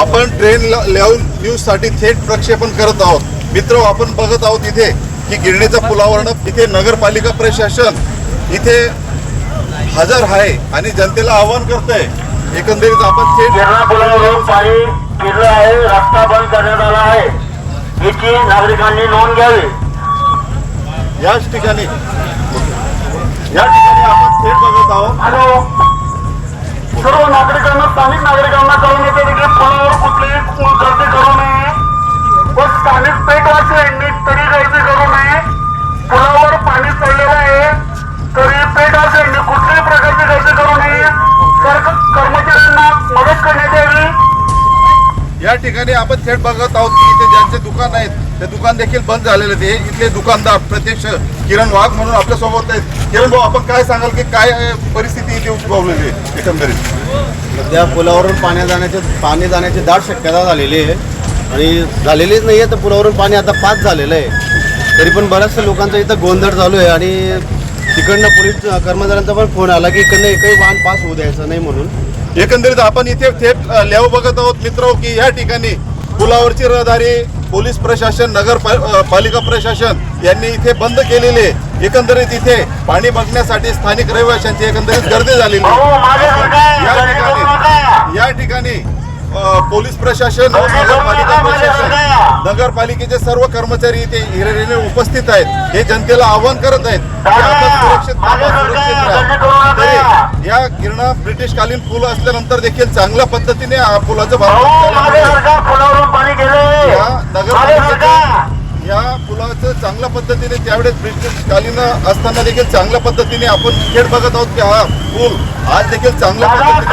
आपण train layout न्यूजसाठी थेट प्रक्षेपण करत आहोत. मित्र आपण बघत आहोत इथे की गिरणीच्या पुलावरनं इथे नगरपालिका प्रशासन इथे हजर आहे आणि जनतेला आवाहन करतंय. एकंदरीत आपण थेट गिरणा पुलावरून पाणी फिरलं आहे रस्ता बंद करण्यात आला आहे. याची नागरिकांनी नोंद घ्यावी. याच ठिकाणी या ठिकाणी आपण थेट बघत आहोत. सर्व नागरिकांना स्थानिक नागरिकांना कळवण्यासाठी येते की पुलावर कुठलीही या ठिकाणी आपण थेट बघत आहोत की इथे ज्यांचे दुकान आहेत ते दुकान देखील बंद झालेले ते इथले दुकानदार प्रत्यक्ष किरण वाघ म्हणून आपल्यासोबत आहेत. किरण भाऊ आपण काय सांगाल की काय परिस्थिती इथे उद्भवलेली आहे एकंदरीत? सध्या पुलावरून पाणी जाण्याचे पाणी जाण्याची दाट शक्यता झालेली आहे. आणि झालेलीच नाही आहे तर पुलावरून पाणी आता पास झालेलं आहे. तरी पण बऱ्याचशा लोकांचा इथं गोंधळ चालू आहे आणि तिकडनं पोलीस कर्मचाऱ्यांचा पण फोन आला की इकडनं एकही वाहन पास होऊ द्यायचं नाही म्हणून. एकंदरीत आपण इथे थेट लेव बघत आहोत मित्र की या ठिकाणी पुलावरची रहदारी पोलीस प्रशासन नगर पालिका प्रशासन यांनी इथे बंद केलेले. एकंदरीत इथे पाणी बघण्यासाठी स्थानिक रहिवाशांची एकंदरीत गर्दी झालेली सरका, या ठिकाणी. या ठिकाणी पोलीस प्रशासन नगरपालिका प्रशासन. नगरपालिकेचे सर्व कर्मचारी इथे हिरिरीने उपस्थित आहेत हे जनतेला आवाहन करत आहेत की आपण सुरक्षित सुरक्षित राहा. गिरणा ब्रिटिशकालीन पूल असल्यानंतर देखील चांगल्या पद्धतीने पुलाचं बांधकाम या पुलाचं चांगल्या पद्धतीने त्यावेळेस ब्रिटिशकालीन असताना देखील चांगल्या पद्धतीने आपण थेट बघत आहोत की हा पूल आज देखील चांगल्या पद्धतीने.